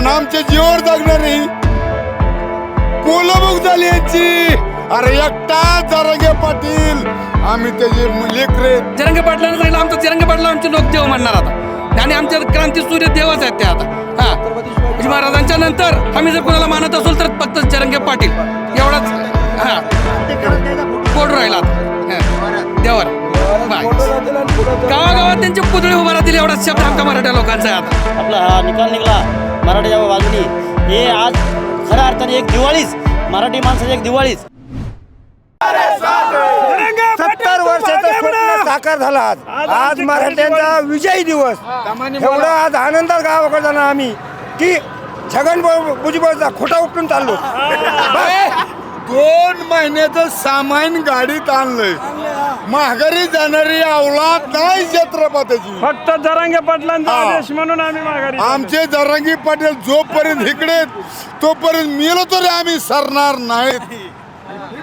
आणि आमच्या जीवावर जगणारी कोलबुक झाली यांची. अरे एकटा जरांगे पाटील. आम्ही त्याचे लेकरे जरंगे पाटलांना सांगितलं आमचं जरंगे पाटला आमचे लोक देव म्हणणार आता. आणि आमच्या क्रांती सूर्य देवच आहेत ते आता. हा. शिवाजी महाराजांच्या नंतर आम्ही जर कोणाला मानत असेल तर फक्त जरंगे पाटील. एवढाच. हा. कोड राहिला बाय. गावागावात त्यांचे पुतळे उभा राहतील एवढा शब्द आमच्या मराठ्या लोकांचा आहे आता. आपला हा निकाल निघाला. मराठीच्या बाजूनी हे आज खऱ्या अर्थाने एक दिवाळीच. मराठी माणसाची एक दिवाळीच. सत्तर वर्षाचा स्वप्न साकार झाला आज. आज मराठ्यांचा विजयी दिवस. एवढा आज आनंदात गावाकडे जाणार आम्ही. की छगन भुजबळचा खोटा उपटून चाललो. दोन महिन्याचं सामान गाडीत आणलंय. माघारी जाणारी अवलाद नाही छत्रपतीची. फक्त जरांगे पाटलांचा हा. आदेश म्हणून आम्ही माघारी आमचे जरांगी पाटील जोपर्यंत इकडे आहेत, तोपर्यंत मेलो तरी आम्ही सरणार नाहीत.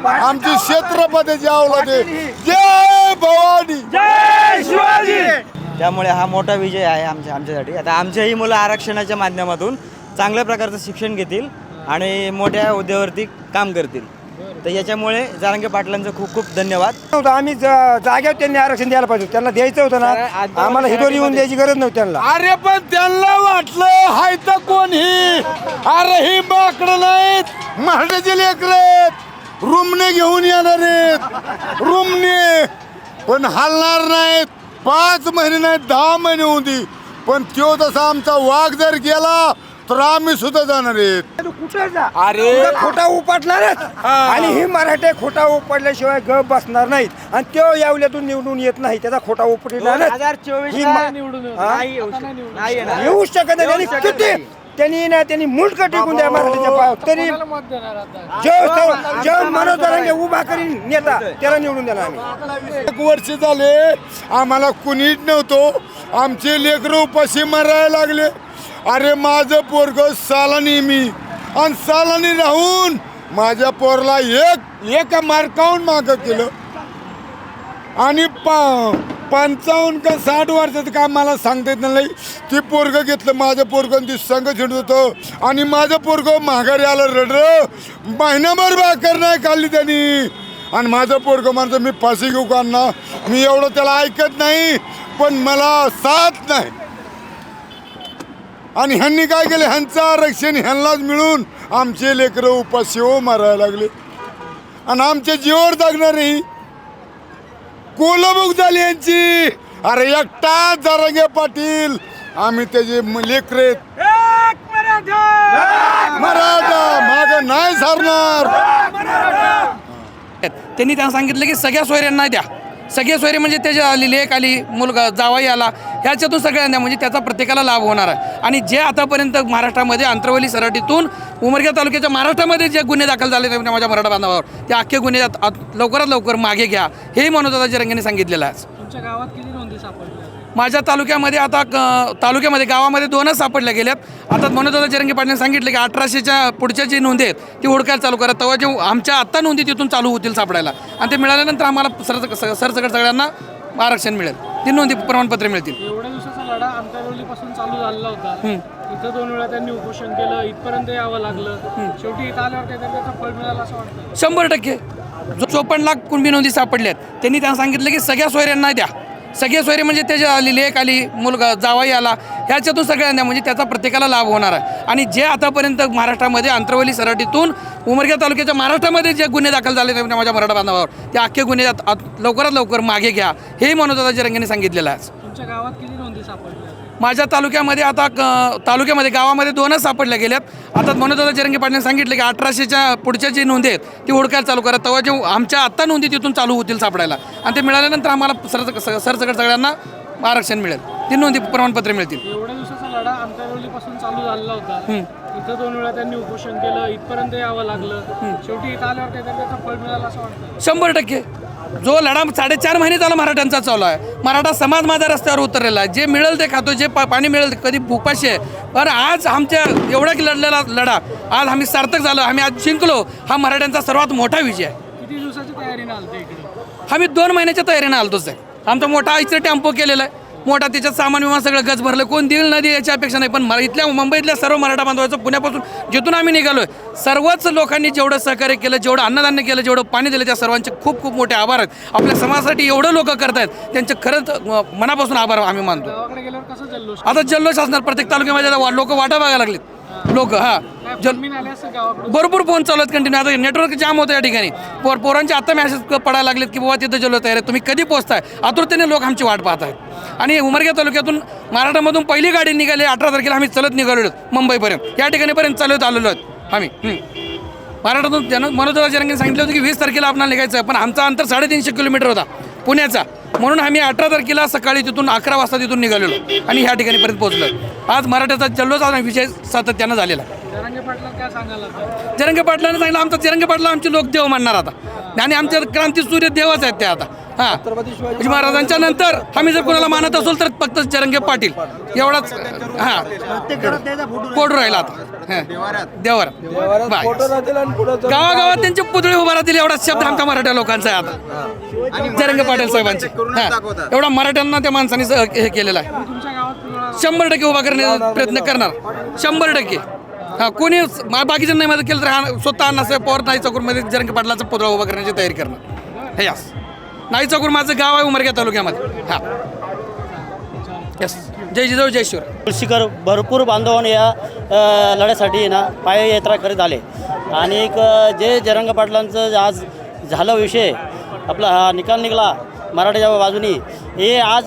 आमची छत्रपतीची अवलाद आहे. जय भवानी. जय शिवाजी. त्यामुळे हा मोठा विजय आहे आमच्या आमच्यासाठी. आता आमच्याही मुलं आरक्षणाच्या माध्यमातून चांगल्या प्रकारचं शिक्षण घेतील आणि मोठ्या हुद्द्यावरती काम करतील. तर याच्यामुळे जारांगे पाटलांचं खूप खूप धन्यवाद. नव्हतं आम्ही ज- जागेवर त्यांनी आरक्षण द्यायला पाहिजे त्यांना द्यायचं होतं ना. आम्हाला हिदोरी येऊन द्यायची गरज नव्हती त्यांना. अरे पण त्यांना वाटलं हाय तर कोण ही अरे ही माकडं नाहीत. महाराजाचे लेकर आहेत. रूमने घेऊन येणार आहेत. रूमने. पण हलणार नाहीत. पाच महिने नाहीत दहा महिने होती पण तो तसा आमचा वाघ जर गेला तर आम्ही सुद्धा जाणार आहेत. कुठे जा? अरे. खोटा उपटणारच आणि ही मराठे खोटा उपटल्याशिवाय गप बसणार नाहीत. आणि तो यावल्यातून निवडून येत नाही. त्याचा खोटा उपटणार ही मा- हा? येऊ शकत. नाही त्यांनी किती त्यांनी ना त्यांनी मुंडक टिकून द्या मराठीच्या पायावर. तरी जेव्हा जेव्हा मनोज जरांगे उभा करीन नेता. त्याला निवडून देणार आम्ही. एक वर्ष झाले आम्हाला कुणीच नव्हतो. आमचे लेकरं उपाशी मारायला लागले. अरे माझं पोरग सालानी मी. आणि सालानी राहून माझ्या पोरला एक एका मार्काहून मागं केलं. आणि पा पंचावन्न का साठ वर्षाचं काम मला सांगता येत नाही. ती पोरग घेतलं माझं पोरग ती संघ छिडत होतं. आणि माझं पोरग माघारी आलं रडर महिनाभर भाकर नाही खाल्ली त्यांनी. आणि माझं पोरग म्हणतं मी फाशी घेऊ का मी एवढं त्याला ऐकत नाही पण मला साथ नाही. आणि ह्यांनी काय केलं? ह्यांचं आरक्षण ह्यांनाच मिळून आमचे लेकरं उपाशी हो मारायला लागले. आणि आमच्या जीवावर जगणारी कोलबुक झाली यांची. अरे एकटा जरांगे पाटील. आम्ही त्याचे लेकरे एक मराठा! मराठा. माग नाही सरणार. त्यांनी त्यांना सांगितलं की सगळ्या सोयऱ्यांना द्या. सगळे सोयरे म्हणजे त्याच्या आली लेख आली मुलगा जावाई आला. ह्याच्यातून सगळ्यांना म्हणजे त्याचा प्रत्येकाला लाभ होणार आहे. आणि जे आतापर्यंत महाराष्ट्रामध्ये आंतरवली सराटीतून उमरगा तालुक्याच्या महाराष्ट्रामध्ये जे गुन्हे दाखल झाले माझ्या मराठा बांधवावर ते अख्खे गुन्हे लवकरात लवकर मागे घ्या हेही मनोदादा जरंगेने सांगितलेलं आहे. तुमच्या गावात किती नोंदी सापडल्या? माझ्या तालुक्यामध्ये आता क- तालुक्यामध्ये गावामध्ये दोनच सापडल्या गेल्यात. आता मनोदादा जरंगे पाटलांनी सांगितलं की अठराशेच्या पुढच्या जी नोंदी आहेत ती हुडकायला चालू करा. तेव्हा जे आमच्या आत्ता नोंदी तिथून चालू होतील सापडायला. आणि ते मिळाल्यानंतर आम्हाला सर सरसकट सगळ्यांना आरक्षण मिळेल. ती नोंदी प्रमाणपत्र मिळतील. एवढ्या दिवसाचा लढा आंतरवलीपासून चालू झालेला होता. इथं दोन वेळा त्यांनी उपोषण केलं इथपर्यंत यावं लागलं. शेवटी इथं आल्यावर काहीतरी त्याचं फळ मिळालं असं वाटतं. शंभर टक्के. जो चोपन्न लाख कुणबी नोंदी सापडल्यात त्यांनी त्यांना सांगितलं की सगळ्या सोयऱ्यांना द्या. सगळे सोयरे म्हणजे त्याच्या आली लेख आली मुलगा जावाई आला ह्याच्यातून सगळ्यांना म्हणजे त्याचा प्रत्येकाला लाभ होणार आहे. आणि जे आतापर्यंत महाराष्ट्रामध्ये अंतरवली सराटीतून उमरगा तालुक्याच्या महाराष्ट्रामध्ये जे गुन्हे दाखल झाले माझ्या मराठा बांधवावर ते अख्खे गुन्हे लवकरात लवकर मागे घ्या हेही मनोदादा जरंगेने सांगितलेलं आहे. तुमच्या गावात किती नोंदी सापडल्या? माझ्या तालुक्यामध्ये आता तालुक्यामध्ये गावामध्ये दोनच सापडल्या गेल्यात. आता मनोदादा जरंगे पाटलांनी सांगितलं की अठराशेच्या पुढच्या जी नोंदी आहेत ती हुडकायला चालू करा. तेव्हा जे आमच्या आत्ता नोंदी तिथून चालू होतील सापडायला. आणि ते मिळाल्यानंतर आम्हाला सर सरसकट सगळ्यांना आरक्षण मिळेल. ती नोंदी प्रमाणपत्र मिळतील. एवढ्या दिवसाचा लढा आंतरवलीपासून चालू झालेला होता. इथं दोन वेळा त्यांनी उपोषण केलं इथपर्यंत यावं लागलं. शेवटी इथं आल्यावर काहीतरी त्याचं फळ मिळालं असं वाटतं. शंभर टक्के. जो लढा साडेचार महिने झाला मराठ्यांचा चालू आहे. मराठा समाज माझा रस्त्यावर उतरलेला आहे. जे मिळेल ते खातो जे पा- पाणी मिळेल ते कधी भूपाशी आहे. पण आज आमच्या एवढा की लढलेला लढा आज आम्ही सार्थक झालो आम्ही आज जिंकलो हा मराठ्यांचा सर्वात मोठा विजय आहे. किती दिवसाची तयारीनं आलते इकडे? आम्ही दोन महिन्याच्या तयारीनं आलतोच आहे. आमचा मोठा आईचं टेम्पो केलेला आहे. मोठा त्याच्यात सामान विमान सगळं गज भरलं. कोण देईल न देईल याची अपेक्षा नाही. पण मला इथल्या मुंबईतल्या सर्व मराठा बांधवाचं पुण्यापासून जिथून आम्ही निघालोय सर्वच लोकांनी जेवढं सहकार्य केलं जेवढं अन्नधान्य केलं जेवढं पाणी दिलं त्या सर्वांचे खूप खूप मोठे आभार आहेत. आपल्या समाजासाठी एवढं लोक करतायत त्यांचे खरंच मनापासून आभार आम्ही मानतो. आता जल्लोष असणार. प्रत्येक तालुक्यामध्ये लोक वाटा बघायला लागलेत. लोक हा. जल गावाकडे भरपूर फोन चालू आहेत कंटिन्यू आता नेटवर्क जाम होतं या ठिकाणी. पोर पोरांचे आता मॅसेज पडायला लागलेत की बाबा तिथं जल्लोष तयार आहे तुम्ही कधी पोहोचताय? आतुरतेने लोक आमची वाट पाहत आहेत. आणि उमरगा तालुक्यातून मराठामधून पहिली गाडी निघाली अठरा तारखेला आम्ही चलत निघालेलो आहोत मुंबईपर्यंत. या ठिकाणीपर्यंत चालवत आलेलो आहोत आम्ही. मराठातून त्यानं मनोजराव जरंगेने सांगितलं होतं की वीस तारखेला आपल्याला निघायचं आहे पण आमचा अंतर साडेतीनशे किलोमीटर होता पुण्याचा. म्हणून आम्ही अठरा तारखेला सकाळी तिथून अकरा वाजता तिथून निघालेलो आणि ह्या ठिकाणीपर्यंत पोहोचलो. आज मराठ्याचा जल्लोष हा विषय सातत्यानं झालेला. जरंगे पाटलाने सांगितलं आमचा जरंगे पाटला आमचे लोक देव मानणार आता. आणि आमच्या क्रांती सूर्य देवच आहेत ते आता. हां. शिवाजी महाराजांच्या नंतर आम्ही जर कोणाला मानत असेल तर फक्त जरंगे पाटील. एवढाच हां. फोटो राहिला. आता. हां. देवावर बाय. गावागावात त्यांचे पुतळे उभा राहतील एवढा शब्द आमच्या मराठा लोकांचा आहे आता. जरंगे पाटील साहेबांचे. हां. एवढा मराठ्यांना त्या माणसाने हे केलेलं आहे. तुमच्या गावात पुतळा शंभर टक्के उभा करण्याचा प्रयत्न करणार. शंभर टक्के. हा कोणी बाकीच्यांना नाही मदत केलं तर हा स्वतः अण्णासाहेब पवार नाही चौकूरमध्ये जरंगे पाटलाचा पुतळा उभा करण्याची तयारी करणार. हे यस नाही चौकूर माझं गाव आहे उमरग्या तालुक्यामध्ये. हा. यस जय जिजाऊ जय शिवर तुळशीकर भरपूर बांधवांनी या अ, लढ्यासाठी ना पाययात्रा करीत आले. आणि एक अ, जे जरंग पाटलांचं आज झालं विषय आपला हा निकाल निघाला मराठीच्या बाजूनी हे आज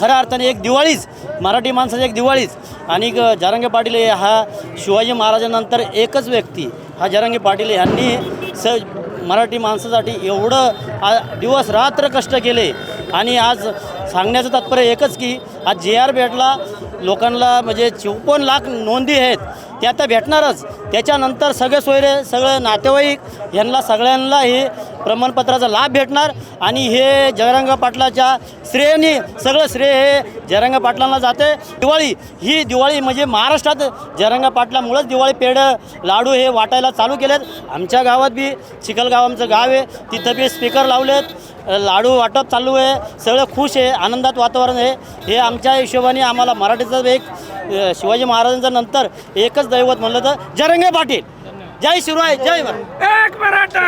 खऱ्या अर्थाने एक दिवाळीच मराठी माणसाची एक दिवाळीच. आणि ग- पाटील हे हा शिवाजी महाराजांनंतर एकच व्यक्ती हा जरांगे पाटील यांनी स मराठी माणसासाठी एवढं आ दिवस रात्र कष्ट केले. आणि आज सांगण्याचं तात्पर्य एकच की आज जे आर भेटला लोकांना म्हणजे चौपन्न लाख नोंदी आहेत. त्या तर भेटणारच. त्याच्यानंतर सगळे सोयरे सगळे नातेवाईक यांना सगळ्यांना हे प्रमाणपत्राचा लाभ भेटणार. आणि हे जयरंग पाटलाच्या श्रेयनी सगळं श्रेय हे जयरंग पाटलांना जाते. दिवाळी ही दिवाळी म्हणजे महाराष्ट्रात जयरंग पाटलामुळंच दिवाळी पेढ लाडू हे वाटायला चालू केलेत. आमच्या गावात बी चिखलगाव आमचं गाव आहे. तिथं बी स्पीकर लावलेत. लाडू वाटप चालू आहे. सगळं खुश आहे. आनंदात वातावरण आहे. हे आमच्या हिशोबाने आम्हाला मराठीचं एक शिवाजी महाराजांच्या नंतर एकच दैवत म्हणलं तर जरंगे पाटील. जय शिवराय जय मराठा.